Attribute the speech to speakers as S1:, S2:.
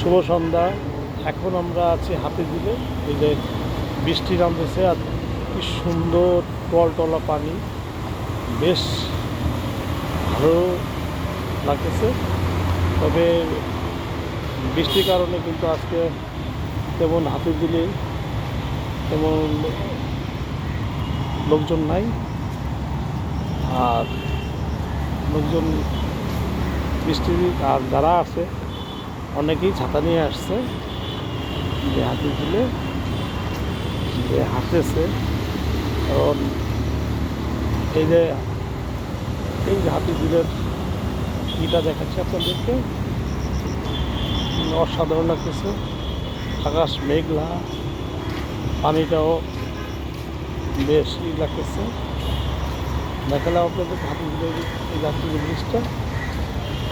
S1: শুভ সন্ধ্যা। এখন আমরা আছি হাতে দিলে এই যে বৃষ্টি নামতেছে আর কি সুন্দর টলটলা পানি। বেশ ভালো লাগতেছে। তবে বৃষ্টির কারণে কিন্তু আজকে তেমন হাতে দিলে তেমন লোকজন নাই। আর লোকজন বৃষ্টি আর যারা আছে অনেকেই ছাতা নিয়ে আসছে। যে হাতে দিলে যে হাসতেছে কারণ এই যে এই যে হাতি দিলের ইটা দেখাচ্ছে আপনাদেরকে। অসাধারণ লাগতেছে। আকাশ মেঘলা, পানিটাও বেশ লাগতেছে। দেখালাম আপনাদের হাতি দিলের এই যাত্রী জিনিসটা।